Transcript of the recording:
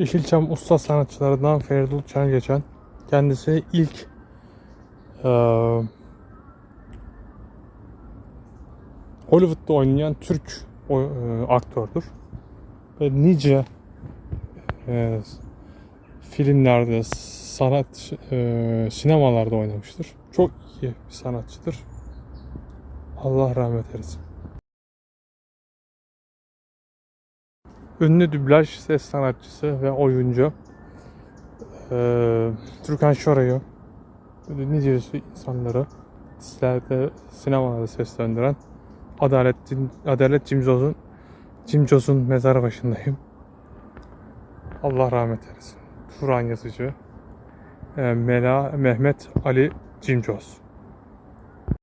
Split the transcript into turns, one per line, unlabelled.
Yeşilçam usta sanatçılarından Feridun Çelgeçen. Kendisi ilk eee Hollywood'da oynayan Türk eee, aktördür. Ve nice eee, filmlerde, sanat eee, sinemalarda oynamıştır. Çok iyi bir sanatçıdır. Allah rahmet eylesin. Ünlü dublaj ses sanatçısı ve oyuncu eee Türkan Şoray'ı nice insanları dizilerde, sinemalarda seslendiren Adalet, Adalet Cimcoz'un Cimcoz'un mezarı başındayım. Allah rahmet eylesin. Turan yazıcı eee, Mela Mehmet Ali Cimcoz.